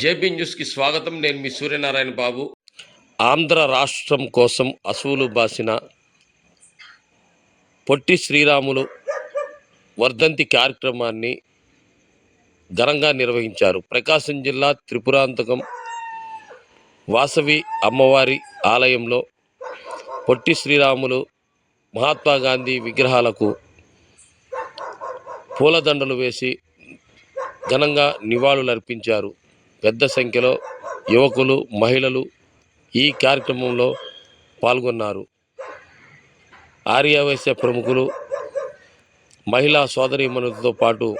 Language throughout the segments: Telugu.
జేబీ న్యూస్కి స్వాగతం. నేను మీ సూర్యనారాయణ బాబు. ఆంధ్ర రాష్ట్రం కోసం అసువులు బాసిన పొట్టి శ్రీరాములు వర్ధంతి కార్యక్రమాన్ని ఘనంగా నిర్వహించారు. ప్రకాశం జిల్లా త్రిపురాంతకం వాసవి అమ్మవారి ఆలయంలో పొట్టి శ్రీరాములు మహాత్మా గాంధీ విగ్రహాలకు పూలదండలు వేసి ఘనంగా నివాళులర్పించారు. పెద్ద సంఖ్యలో యువకులు మహిళలు ఈ కార్యక్రమంలో పాల్గొన్నారు. ఆర్యవైశ్య ప్రముఖులు మహిళా సోదరీమణులతో పాటు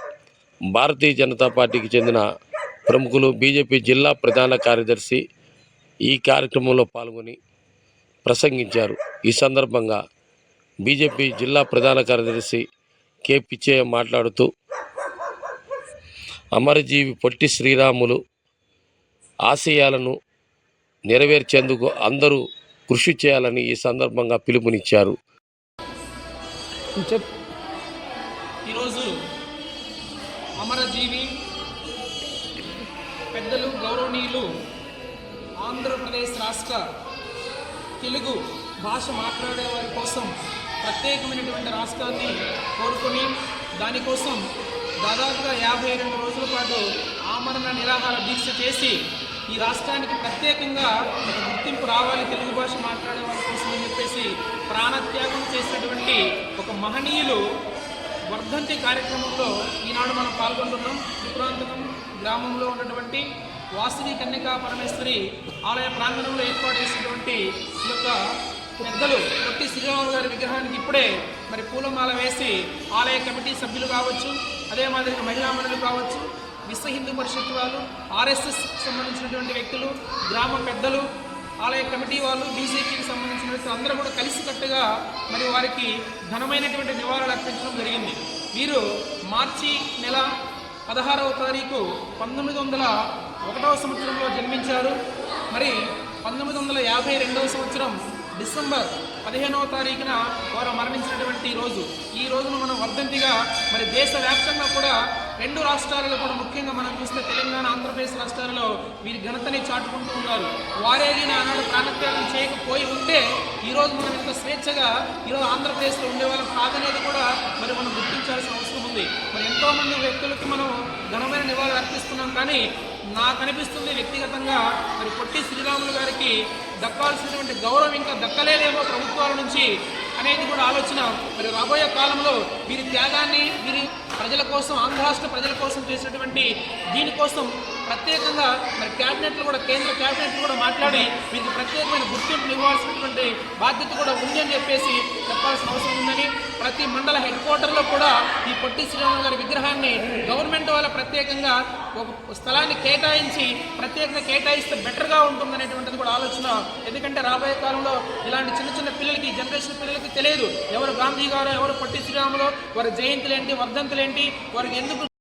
భారతీయ జనతా పార్టీకి చెందిన ప్రముఖులు బీజేపీ జిల్లా ప్రధాన కార్యదర్శి ఈ కార్యక్రమంలో పాల్గొని ప్రసంగించారు. ఈ సందర్భంగా బీజేపీ జిల్లా ప్రధాన కార్యదర్శి కె. పిచ్చయ్య మాట్లాడుతూ అమరజీవి పొట్టి శ్రీరాములు ఆశయాలను నెరవేర్చేందుకు అందరూ కృషి చేయాలని ఈ సందర్భంగా పిలుపునిచ్చారు. చెప్ ఈరోజు అమరజీవి పెద్దలు గౌరవనీయులు ఆంధ్రప్రదేశ్ రాష్ట్ర తెలుగు భాష మాట్లాడే వారి కోసం ప్రత్యేకమైనటువంటి రాష్ట్రాన్ని కోరుకొని దానికోసం దాదాపుగా యాభై రెండు రోజుల పాటు ఆమరణ నిరాహార దీక్ష చేసి ఈ రాష్ట్రానికి ప్రత్యేకంగా ఒక గుర్తింపు రావాలి తెలుగు భాష మాట్లాడే వాళ్ళ కోసం అని చెప్పేసి ప్రాణత్యాగం చేసినటువంటి ఒక మహనీయులు వర్ధంతి కార్యక్రమంలో ఈనాడు మనం పాల్గొంటున్నాం. త్రిపురాంతకం గ్రామంలో ఉన్నటువంటి వాసవి కన్యకా పరమేశ్వరి ఆలయ ప్రాంగణంలో ఏర్పాటు చేసినటువంటి ఈ యొక్క పెద్దలు పొట్టి శ్రీరాములు గారి విగ్రహానికి ఇప్పుడే మరి పూలమాల వేసి ఆలయ కమిటీ సభ్యులు కావచ్చు అదే మాదిరిగా మహిళా మండలి కావచ్చు విశ్వ హిందూ పరిషత్ వాళ్ళు ఆర్ఎస్ఎస్ సంబంధించినటువంటి వ్యక్తులు గ్రామ పెద్దలు ఆలయ కమిటీ వాళ్ళు బీజేపీకి సంబంధించిన వ్యక్తులు అందరూ కూడా కలిసికట్టుగా మరి వారికి ఘనమైనటువంటి నివాళులు అర్పించడం జరిగింది. వీరు మార్చి నెల పదహారవ తారీఖు పంతొమ్మిది వందల ఒకటవ సంవత్సరంలో జన్మించారు. మరి పంతొమ్మిది వందల యాభై రెండవ సంవత్సరం డిసెంబర్ పదిహేనవ తారీఖున వారు మరణించినటువంటి రోజు. ఈ రోజును మనం వర్ధంతిగా మరి దేశవ్యాప్తంగా కూడా రెండు రాష్ట్రాలలో కూడా ముఖ్యంగా మనం చూస్తే తెలంగాణ ఆంధ్రప్రదేశ్ రాష్ట్రాలలో వీరి ఘనతని చాటుకుంటూ ఉన్నారు. వారేగిన ఆనాడు ప్రాణత్యాగం చేయకపోయి ఉంటే ఈరోజు మనం ఇంత స్వేచ్ఛగా ఈరోజు ఆంధ్రప్రదేశ్లో ఉండేవాళ్ళం కాదనేది కూడా మరి మనం గుర్తించాల్సిన అవసరం ఉంది. మరి ఎంతోమంది వ్యక్తులకు మనం ఘనమైన నివాళులు అర్పిస్తున్నాం కానీ నాకు అనిపిస్తుంది వ్యక్తిగతంగా మరి పొట్టి శ్రీరాములు గారికి దక్కాల్సినటువంటి గౌరవం ఇంకా దక్కలేదేమో ప్రభుత్వాల నుంచి అనేది కూడా ఆలోచన. మరి రాబోయే కాలంలో వీరి త్యాగాన్ని వీరి ప్రజల కోసం ఆంధ్ర రాష్ట్ర ప్రజల కోసం చేసినటువంటి దీనికోసం ప్రత్యేకంగా మరి క్యాబినెట్లు కూడా కేంద్ర క్యాబినెట్లు కూడా మాట్లాడి వీరికి ప్రత్యేకమైన గుర్తింపు ఇవ్వాల్సినటువంటి బాధ్యత కూడా ఉందని చెప్పేసి చెప్పాల్సిన అవసరం ఉందని ప్రతి మండల హెడ్ క్వార్టర్లో కూడా ఈ పొట్టి శ్రీరాములు గారి విగ్రహాన్ని గవర్నమెంట్ వాళ్ళ ప్రత్యేకంగా ఒక స్థలాన్ని కేటాయించి ప్రత్యేకంగా కేటాయిస్తే బెటర్గా ఉంటుందనేటువంటిది కూడా ఆలోచన. ఎందుకంటే రాబోయే కాలంలో ఇలాంటి చిన్న చిన్న పిల్లలకి జనరేషన్ పిల్లలకి తెలియదు ఎవరు గాంధీ గారు ఎవరు పొట్టి శ్రీరాములు వారి జయంతులేంటి వర్ధంతులేంటి వారికి ఎందుకు